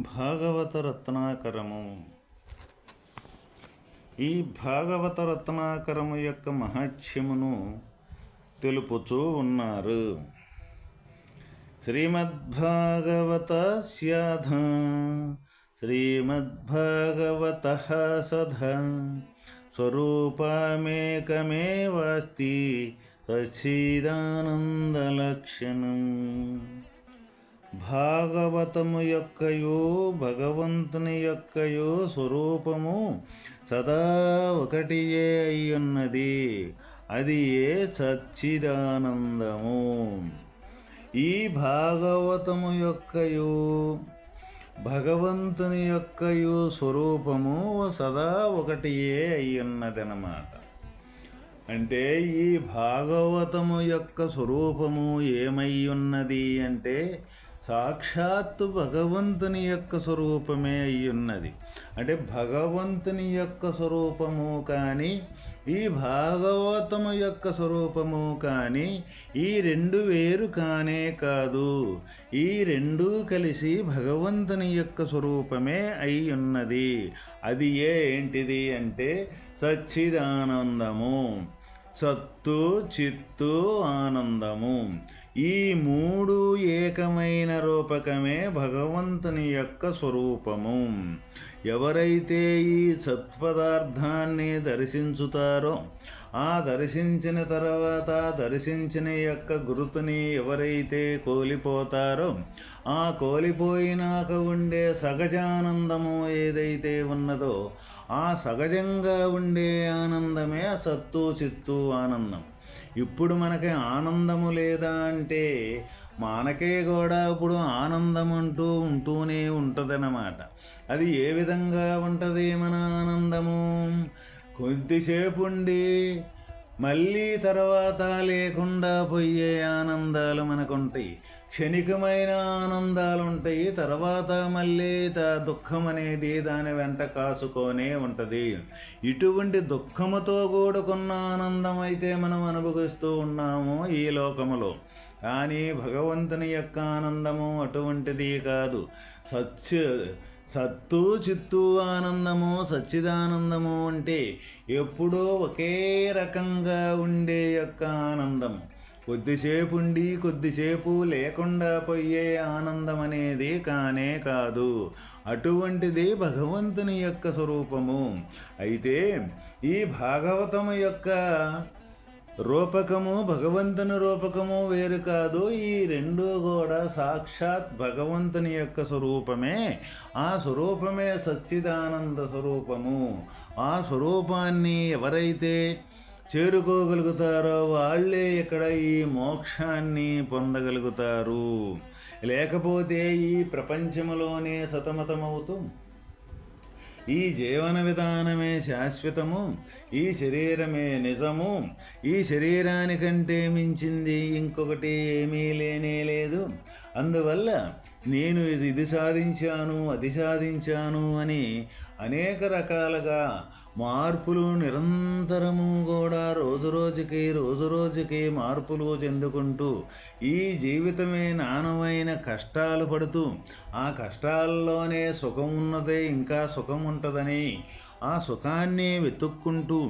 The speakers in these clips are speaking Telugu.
భాగవత రత్నాకరము ఈ భాగవత రత్నాకరము యొక్క మహాత్మ్యమును తెలుపుచూ ఉన్నారు. శ్రీమద్భాగవత స్యాధ శ్రీమద్భాగవత సధ స్వరూపమేకమేవాస్తి సచ్చిదానందలక్షణం. భాగవతము యొక్కయో భగవంతుని యొక్కయో స్వరూపము సదా ఒకటియే అయ్యున్నది. అది ఏ సచ్చిదానందము? ఈ భాగవతము యొక్కయో భగవంతుని యొక్కయో స్వరూపము సదా ఒకటియే అయ్యున్నదనమాట అంటే ఈ భాగవతము యొక్క స్వరూపము ఏమై ఉన్నది అంటే సాక్షాత్తు భగవంతుని యొక్క స్వరూపమే అయ్యున్నది. అంటే భగవంతుని యొక్క స్వరూపము కానీ ఈ భాగవతము యొక్క స్వరూపము కానీ ఈ రెండు వేరు కానే కాదు. ఈ రెండూ కలిసి భగవంతుని యొక్క స్వరూపమే అయి ఉన్నది అది ఏంటిది అంటే సచ్చిదానందము. సత్తు చిత్తు ఆనందము. ఈ మూడు ఏకమైన రూపకమే భగవంతుని యొక్క స్వరూపము. ఎవరైతే ఈ సత్పదార్థాన్ని దర్శించుతారో ఆ దర్శించిన తర్వాత దర్శించిన యొక్క గురుతుని ఎవరైతే కోలిపోతారో ఆ కోలిపోయినాక ఉండే సహజానందము ఏదైతే ఉన్నదో ఆ సహజంగా ఉండే ఆనందమే సత్తు చిత్తు ఆనందం. ఇప్పుడు మనకి ఆనందము లేదా అంటే మనకే కూడా ఇప్పుడు ఆనందం అంటూ ఉంటూనే ఉంటుందన్నమాట. అది ఏ విధంగా ఉంటుంది మన ఆనందము? కొద్దిసేపు ఉండి మళ్ళీ తర్వాత లేకుండా పోయే ఆనందాలు మనకుంటాయి. క్షణికమైన ఆనందాలు ఉంటాయి తర్వాత మళ్ళీ దుఃఖం అనేది దాని వెంట కాసుకొనే ఉంటుంది. ఇటువంటి దుఃఖముతో కూడుకున్న ఆనందం అయితే మనం అనుభవిస్తూ ఉన్నాము ఈ లోకములో. కానీ భగవంతుని యొక్క ఆనందము అటువంటిది కాదు. సత్య సత్తు చిత్తు ఆనందము సచ్చిదానందము అంటే ఎప్పుడో ఒకే రకంగా ఉండే యొక్క ఆనందము కొద్దిసేపు ఉండి కొద్దిసేపు లేకుండా పోయే ఆనందం అనేది కానే కాదు. అటువంటిది భగవంతుని యొక్క స్వరూపము. అయితే ఈ భాగవతము యొక్క రూపకము భగవంతుని రూపకము వేరు కాదు. ఈ రెండు కూడా సాక్షాత్ భగవంతుని యొక్క స్వరూపమే. ఆ స్వరూపమే సచ్చిదానంద స్వరూపము. ఆ స్వరూపాన్ని ఎవరైతే చేరుకోగలుగుతారో వాళ్ళే ఇక్కడ ఈ మోక్షాన్ని పొందగలుగుతారు. లేకపోతే ఈ ప్రపంచములోనే సతమతమవుతూ ఈ జీవన విధానమే శాశ్వతము ఈ శరీరమే నిజము ఈ శరీరానికంటే మించింది ఇంకొకటి ఏమీ లేనే లేదు. అందువల్ల నేను ఇది సాధించాను అది సాధించాను అని అనేక రకాలుగా మార్పులు నిరంతరము కూడా రోజు రోజుకి రోజు రోజుకి మార్పులు చెందుకుంటూ ఈ జీవితమే నానమైన కష్టాలు పడుతూ ఆ కష్టాల్లోనే సుఖం ఉన్నదే ఇంకా సుఖం ఉంటుందని ఆ సుఖాన్ని వెతుక్కుంటూ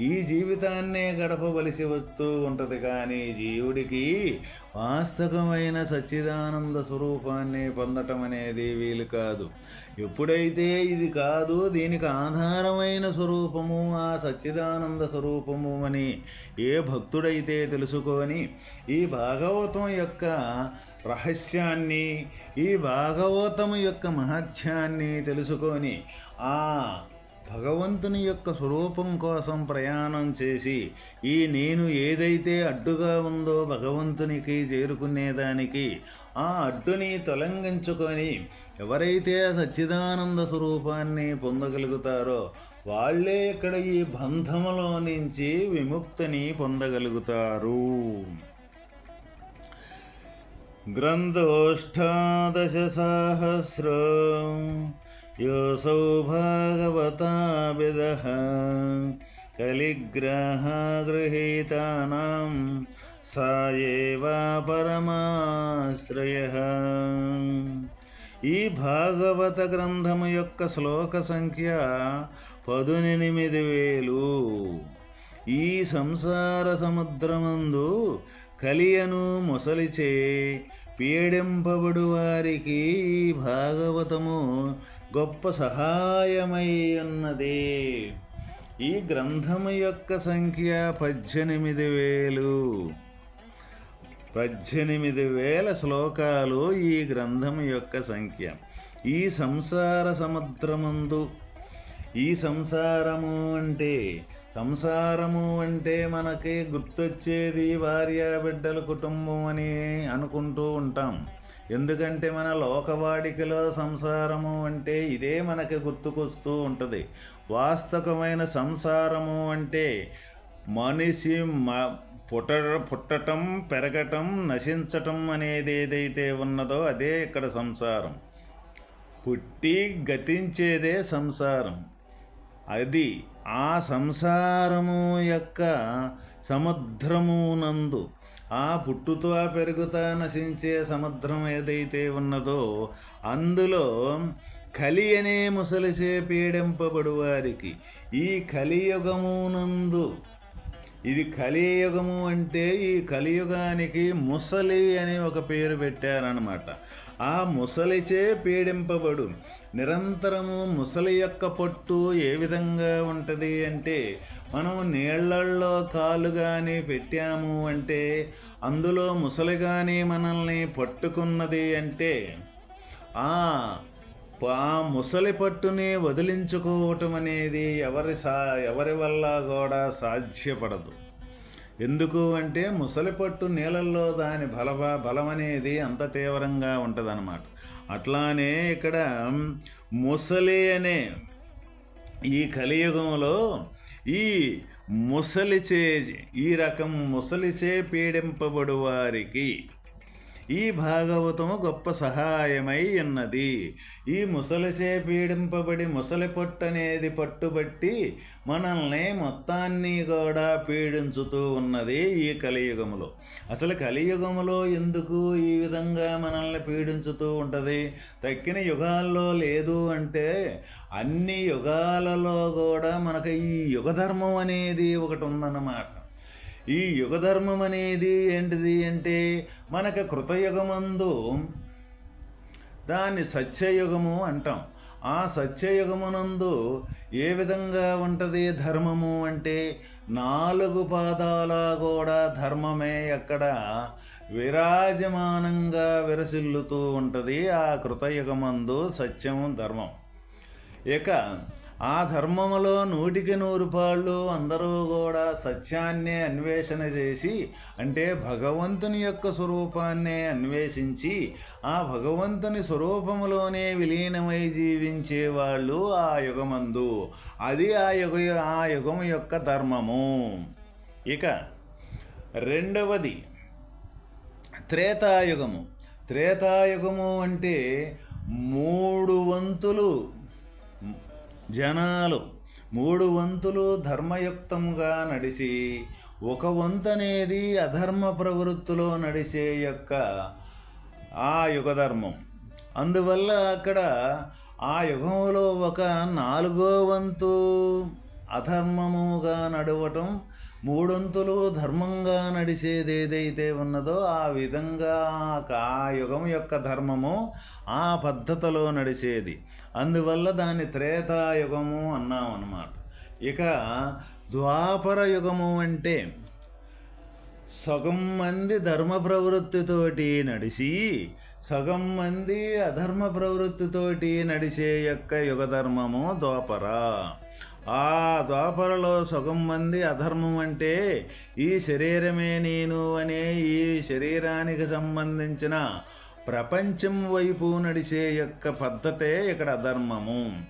ఈ జీవితాన్నే గడపవలసి వస్తూ ఉంటుంది కానీ జీవుడికి వాస్తవమైన సచ్చిదానంద స్వరూపాన్ని పొందటం అనేది వీలు కాదు. ఎప్పుడైతే ఇది కాదు దీనికి ఆధారమైన స్వరూపము ఆ సచ్చిదానంద స్వరూపము అని ఏ భక్తుడైతే తెలుసుకొని ఈ భాగవతం యొక్క రహస్యాన్ని ఈ భాగవతము యొక్క మహత్యాన్ని తెలుసుకొని ఆ భగవంతుని యొక్క స్వరూపం కోసం ప్రయాణం చేసి ఈ నేను ఏదైతే అడ్డుగా ఉందో భగవంతునికి చేరుకునేదానికి ఆ అడ్డుని తొలగించుకొని ఎవరైతే సచ్చిదానంద స్వరూపాన్ని పొందగలుగుతారో వాళ్ళే ఇక్కడ ఈ బంధములో నుంచి విముక్తిని పొందగలుగుతారు. గ్రంథోష్టాదశ సహస్రం योऽसौ भागवता विदः कलिग्रहगृहीतानां सा एव పరమాశ్రయ ఈ భాగవత గ్రంథము యొక్క శ్లోక సంఖ్య పదునెనిమిది వేలు ఈ సంసార సముద్రమందు కలియను మొసలిచే పీడింపబడు వారికి ఈ భాగవతము గొప్ప సహాయమై ఉన్నది ఈ గ్రంథము యొక్క సంఖ్య పద్దెనిమిది వేలు. పద్దెనిమిది వేల శ్లోకాలు ఈ గ్రంథము యొక్క సంఖ్య. ఈ సంసార సముద్రమందు ఈ సంసారము అంటే సంసారము అంటే మనకి గుర్తొచ్చేది భార్య బిడ్డల కుటుంబం అని అనుకుంటూ ఉంటాం. ఎందుకంటే మన లోకవాడికలో సంసారము అంటే ఇదే మనకి గుర్తుకొస్తూ ఉంటుంది. వాస్తవమైన సంసారము అంటే మనిషి మ పుట్ట పుట్టటం పెరగటం నశించటం అనేది ఏదైతే ఉన్నదో అదే ఇక్కడ సంసారం. పుట్టి గతించేదే సంసారం. అది ఆ సంసారము యొక్క సముద్రము నందు ఆ పుట్టుతో పెరుగుతా నశించే సముద్రం ఏదైతే ఉన్నదో అందులో కలి అనే ముసలిసే పీడింపబడు వారికి. ఈ కలియుగమునందు ఇది కలియుగము అంటే ఈ కలియుగానికి ముసలి అని ఒక పేరు పెట్టారనమాట ఆ ముసలిచే పీడింపబడు. నిరంతరము ముసలి యొక్క పొట్టు ఏ విధంగా ఉంటుంది అంటే మనం నీళ్ళల్లో కాలు కానీ పెట్టాము అంటే అందులో ముసలి కానీ మనల్ని పట్టుకున్నది అంటే ఆ ఆ ముసలి పట్టుని వదిలించుకోవటం అనేది ఎవరి సా ఎవరి వల్ల కూడా సాధ్యపడదు. ఎందుకు అంటే ముసలి పట్టు నీళ్ళల్లో దాని బల బలం అనేది అంత తీవ్రంగా ఉంటుందన్నమాట. అట్లానే ఇక్కడ ముసలి అనే ఈ కలియుగంలో ఈ ముసలిచే ఈ రకం ముసలిచే పీడింపబడు వారికి ఈ భాగవతము గొప్ప సహాయమై ఉన్నది. ఈ ముసలిచే పీడింపబడి ముసలి పొట్టనేది పట్టుబట్టి మనల్ని మొత్తాన్ని కూడా పీడించుతూ ఉన్నది ఈ కలియుగములో. అసలు కలియుగములో ఎందుకు ఈ విధంగా మనల్ని పీడించుతూ ఉంటుంది? తక్కిన యుగాల్లో లేదు అంటే అన్ని యుగాలలో కూడా మనకు ఈ యుగధర్మం అనేది ఒకటి ఉందన్నమాట. ఈ యుగధర్మం అనేది ఏంటిది అంటే మనకు కృతయుగమందు దాన్ని సత్యయుగము అంటాం. ఆ సత్యయుగమునందు ఏ విధంగా ఉంటుంది ధర్మము అంటే నాలుగు పాదాల కూడా ధర్మమే అక్కడ విరాజమానంగా విరసిల్లుతూ ఉంటుంది ఆ కృతయుగమందు సత్యము ధర్మం. ఇక ఆ ధర్మములో నూటికి నూరు పాళ్ళు అందరూ కూడా సత్యాన్నే అన్వేషణ చేసి అంటే భగవంతుని యొక్క స్వరూపాన్నే అన్వేషించి ఆ భగవంతుని స్వరూపములోనే విలీనమై జీవించే వాళ్ళు ఆ యుగమందు. అది ఆ యుగ ఆ యుగం యొక్క ధర్మము. ఇక రెండవది త్రేతాయుగము. త్రేతాయుగము అంటే మూడు వంతులు జనాలు మూడు వంతులు ధర్మయుక్తంగా నడిచి ఒక వంతనేది అధర్మ ప్రవృత్తిలో నడిచే యొక్క ఆ యుగధర్మం. అందువల్ల అక్కడ ఆ యుగంలో ఒక నాలుగో వంతు అధర్మముగా నడవటం మూడొంతులు ధర్మంగా నడిచేది ఏదైతే ఉన్నదో ఆ విధంగా ఆ యుగం యొక్క ధర్మము ఆ పద్ధతిలో నడిచేది. అందువల్ల దాన్ని త్రేతాయుగము అన్నాం అన్నమాట ఇక ద్వాపర యుగము అంటే సగం మంది ధర్మ ప్రవృత్తితోటి నడిచి సగం మంది అధర్మ ప్రవృత్తితోటి నడిచే యొక్క యుగధర్మము ద్వాపర. ఆ ద్వాపరలో సగం మంది అధర్మం అంటే ఈ శరీరమే నేను అనే ఈ శరీరానికి సంబంధించిన ప్రపంచం వైపు నడిచే యొక్క పద్ధతే ఇక్కడ అధర్మము.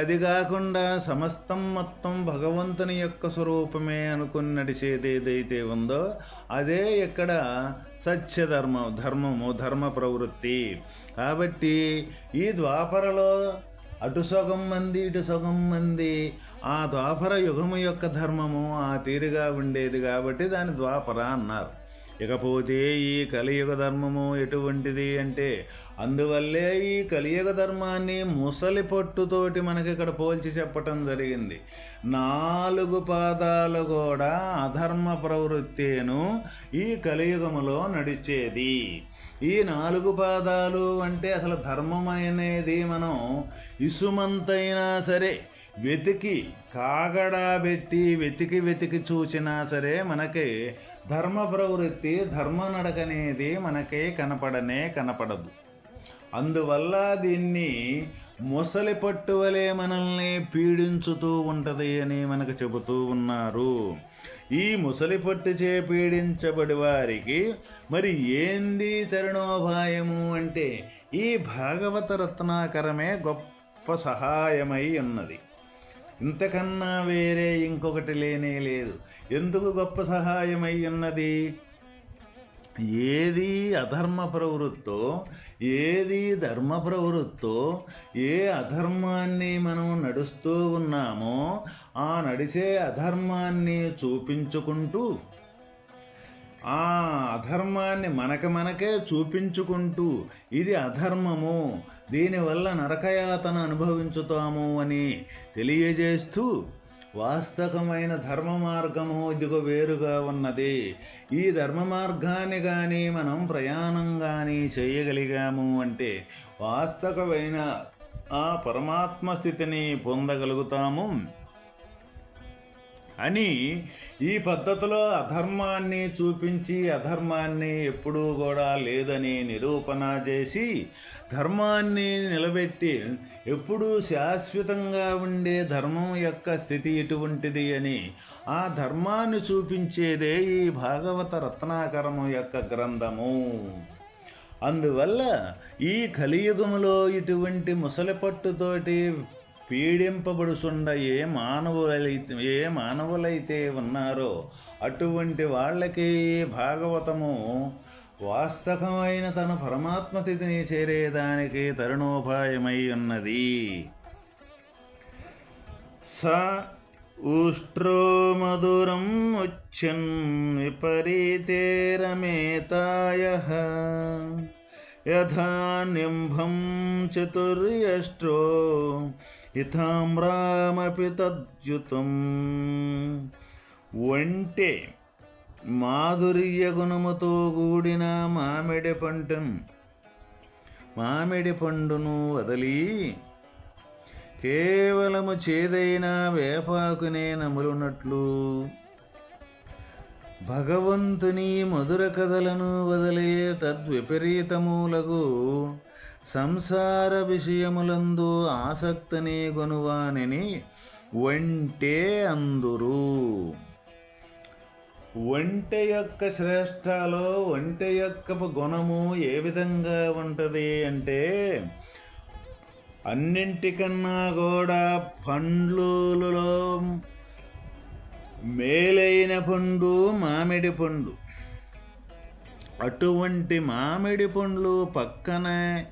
అది కాకుండా సమస్తం మొత్తం భగవంతుని యొక్క స్వరూపమే అనుకుని నడిచేది ఏదైతే ఉందో అదే ఇక్కడ సత్యధర్మం ధర్మము ధర్మ ప్రవృత్తి. కాబట్టి ఈ ద్వాపరలో అటు సుఖం మంది ఇటు సుఖం మంది. ఆ ద్వాపర యుగము యొక్క ధర్మము ఆ తీరుగా ఉండేది కాబట్టి దాని ద్వాపర అన్నారు. ఇకపోతే ఈ కలియుగ ధర్మము ఎటువంటిది అంటే అందువల్లే ఈ కలియుగ ధర్మాన్ని ముసలి పట్టుతోటి మనకి ఇక్కడ పోల్చి చెప్పటం జరిగింది. నాలుగు పాదాలు కూడా అధర్మ ప్రవృత్తేను ఈ కలియుగములో నడిచేది. ఈ నాలుగు పాదాలు అంటే అసలు ధర్మం అనేది మనం ఇసుమంతైనా సరే వెతికి కాగడా పెట్టి వెతికి వెతికి చూసినా సరే మనకి ధర్మ ప్రవృత్తి ధర్మ నడకనేది మనకి కనపడనే కనపడదు. అందువల్ల దీన్ని ముసలి పట్టువలే మనల్ని పీడించుతూ ఉంటుంది అని మనకు చెబుతూ ఉన్నారు. ఈ ముసలి పట్టుచే పీడించబడి వారికి మరి ఏంది తరుణోపాయము అంటే ఈ భాగవత రత్నాకరమే గొప్ప సహాయమై ఉన్నది. ఇంతకన్నా వేరే ఇంకొకటి లేనే లేదు. ఎందుకు గొప్ప సహాయమై ఉన్నది? ఏది అధర్మ ప్రవృత్తో ఏది ధర్మ ప్రవృత్తో ఏ అధర్మాన్ని మనం నడుస్తూ ఉన్నామో ఆ నడిచే అధర్మాన్ని చూపించుకుంటూ ఆ అధర్మాన్ని మనక మనకే చూపించుకుంటూ ఇది అధర్మము దీనివల్ల నరకయాతన అనుభవించుతాము అని తెలియజేస్తూ వాస్తవమైన ధర్మ మార్గము ఇదిగో వేరుగా ఉన్నది. ఈ ధర్మ మార్గాన్ని కానీ మనం ప్రయాణం కానీ చేయగలిగాము అంటే వాస్తవమైన ఆ పరమాత్మ స్థితిని పొందగలుగుతాము. అని ఈ పద్ధతిలో అధర్మాన్ని చూపించి అధర్మాన్ని ఎప్పుడూ కూడా లేదని నిరూపణ చేసి ధర్మాన్ని నిలబెట్టి ఎప్పుడూ శాశ్వతంగా ఉండే ధర్మం యొక్క స్థితి ఎటువంటిది అని ఆ ధర్మాన్ని చూపించేదే ఈ భాగవత రత్నాకరము యొక్క గ్రంథము. అందువల్ల ఈ కలియుగములో ఇటువంటి ముసలిపట్టుతోటి పీడింపబడుచుండ ఏ మానవులైతే ఏ మానవులైతే ఉన్నారో అటువంటి వాళ్ళకి భాగవతము వాస్తవమైన తన పరమాత్మతిథిని చేరేదానికి తరుణోపాయమై ఉన్నది. స ఉష్ట్రో మధురం ఉచ్చన్ విపరీతేరమేతాయ యథా నింభం చతుర్యష్ట్రో ఇథామ్రామపి తద్యుతం. ఒంటే మాధుర్య గుణముతో కూడిన మామిడి పంటను మామిడి పండును వదలి కేవలము చేదైన వేపాకునే నములునట్లు భగవంతుని మధుర కథలను వదిలే తద్విపరీతములకు సంసార విషయములందు ఆసక్తిని గొనువానిని వంటే అందురు. ఒంటె యొక్క శ్రేష్టలో ఒంటె యొక్క గుణము ఏ విధంగా ఉంటుంది అంటే అన్నింటికన్నా కూడా పండ్లులో మేలైన పండు మామిడి పండు. అటువంటి మామిడి పండ్లు పక్కనే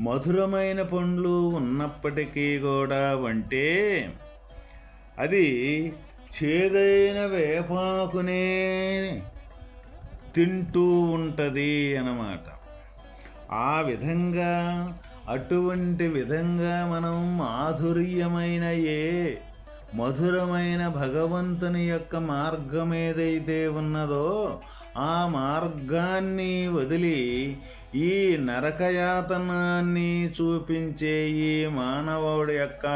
మధురమైన పండ్లు ఉన్నప్పటికీ కూడా వంటే అది చేదైన వేపాకునే తింటూ ఉంటుంది అన్నమాట. ఆ విధంగా అటువంటి విధంగా మనం మాధుర్యమైన ఏ మధురమైన భగవంతుని యొక్క మార్గం ఏదైతే ఉన్నదో ఆ మార్గాన్ని వదిలి ఈ నరకయాతనాన్ని చూపించే ఈ మానవుడి యొక్క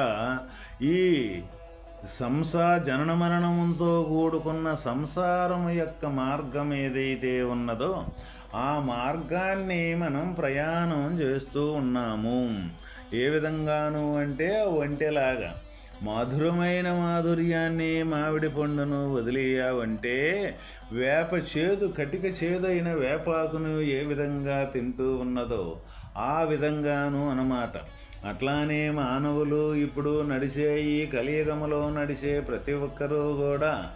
ఈ సంసా జనన మరణంతో కూడుకున్న సంసారం యొక్క మార్గం ఏదైతే ఉన్నదో ఆ మార్గాన్ని మనం ప్రయాణం చేస్తూ ఉన్నాము. ఏ విధంగాను అంటే ఒంటెలాగా. మధురమైన మాధుర్యాన్ని మామిడి పండును వదిలేయావంటే వేప చేదు కటిక చేదైన వేపాకును ఏ విధంగా తింటూ ఉన్నదో ఆ విధంగాను అన్నమాట. అట్లానే మానవులు ఇప్పుడు నడిచే ఈ కలియుగములో నడిచే ప్రతి ఒక్కరూ కూడా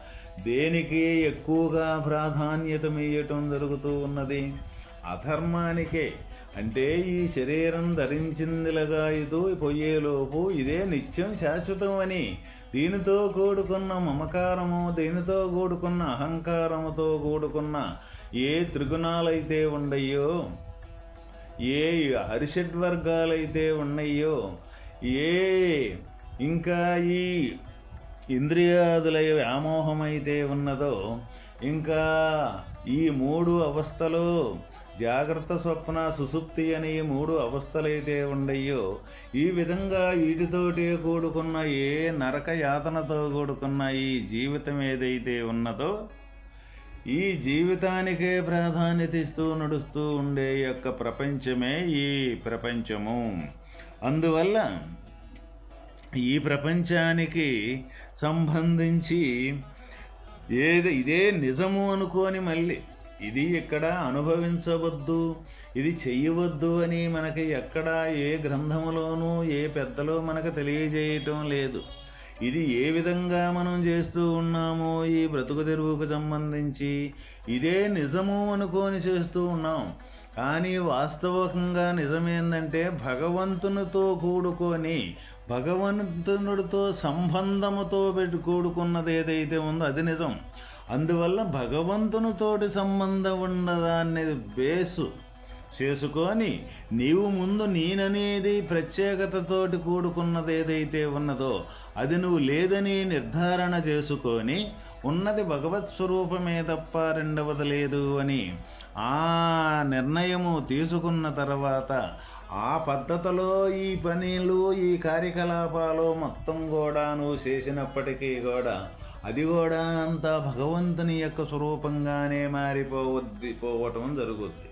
దేనికి ఎక్కువగా ప్రాధాన్యతమియ్యటం జరుగుతూ ఉన్నది? అధర్మానికే. అంటే ఈ శరీరం ధరించిందిలగా ఇది పోయేలోపు ఇదే నిత్యం శాశ్వతం అని దీనితో కూడుకున్న మమకారము దీనితో కూడుకున్న అహంకారముతో కూడుకున్న ఏ త్రిగుణాలైతే ఉండయో ఏ అరిషడ్వర్గాలైతే ఉన్నాయో ఏ ఇంకా ఈ ఇంద్రియాదుల వ్యామోహమైతే ఉన్నదో ఇంకా ఈ మూడు అవస్థలు జాగ్రత్త స్వప్న సుసుప్తి అని మూడు అవస్థలైతే ఉండయో ఈ విధంగా వీటితోటే కూడుకున్న ఏ నరక యాతనతో కూడుకున్న ఈ జీవితం ఏదైతే ఉన్నదో ఈ జీవితానికే ప్రాధాన్యత ఇస్తూ నడుస్తూ ఉండే యొక్క ప్రపంచమే ఈ ప్రపంచము. అందువల్ల ఈ ప్రపంచానికి సంబంధించి ఏది ఇదే నిజము అనుకోని మళ్ళీ ఇది ఇక్కడ అనుభవించవద్దు ఇది చెయ్యవద్దు అని మనకి ఎక్కడ ఏ గ్రంథములోనూ ఏ పెద్దలో మనకు తెలియజేయటం లేదు. ఇది ఏ విధంగా మనం చేస్తూ ఉన్నామో ఈ బ్రతుకు తెరువుకు సంబంధించి ఇదే నిజము అనుకొని చేస్తూ ఉన్నాం. కానీ వాస్తవకంగా నిజమేందంటే భగవంతునితో కూడుకొని భగవంతునుడితో సంబంధముతో పెట్టి కూడుకున్నది ఏదైతే ఉందో అది నిజం. అందువల్ల భగవంతునితోటి సంబంధం ఉన్నదాన్ని బేసు చేసుకొని నీవు ముందు నేననేది ప్రత్యేకతతోటి కూడుకున్నది ఏదైతే ఉన్నదో అది నువ్వు లేదని నిర్ధారణ చేసుకొని ఉన్నది భగవత్ స్వరూపమే తప్ప రెండవది లేదు అని ఆ నిర్ణయము తీసుకున్న తర్వాత ఆ పద్ధతిలో ఈ పనులు ఈ కార్యకలాపాలు మొత్తం కూడా నువ్వు చేసినప్పటికీ కూడా అది కూడా అంతా భగవంతుని యొక్క స్వరూపంగానే మారిపోవద్ది పోవటం జరుగుద్ది.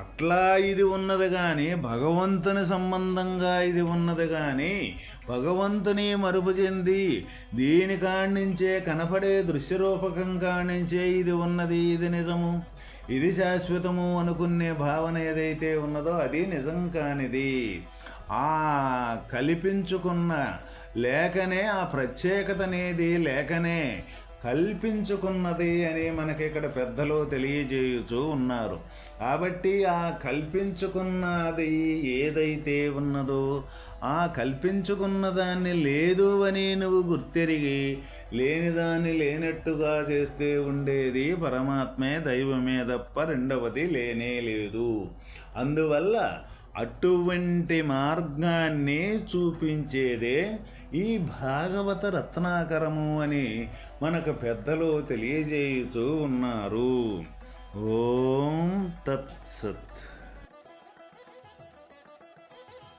అట్లా ఇది ఉన్నది కానీ భగవంతుని సంబంధంగా ఇది ఉన్నది కానీ భగవంతుని మరుపు చెంది దీని కాణించే కనపడే దృశ్యరూపకం కాణించే ఇది ఉన్నది ఇది నిజము. ఇది శాశ్వతము అనుకునే భావన ఏదైతే ఉన్నదో అది నిజం కానిది. ఆ కల్పించుకున్న లేకనే ఆ ప్రత్యేకత అనేది లేకనే కల్పించుకున్నది అని మనకి ఇక్కడ పెద్దలు తెలియజేయుచూ ఉన్నారు. కాబట్టి ఆ కల్పించుకున్నది ఏదైతే ఉన్నదో ఆ కల్పించుకున్న దాన్ని లేదు అని నువ్వు గుర్తెరిగి లేనిదాన్ని లేనట్టుగా చేస్తే ఉండేది పరమాత్మే దైవమే తప్ప రెండవది లేనే లేదు. అందువల్ల అటువంటి మార్గాన్ని చూపించేదే ఈ భాగవత రత్నాకరము అని మనకు పెద్దలు తెలియజేయుచూ ఉన్నారు. ओम तत्सत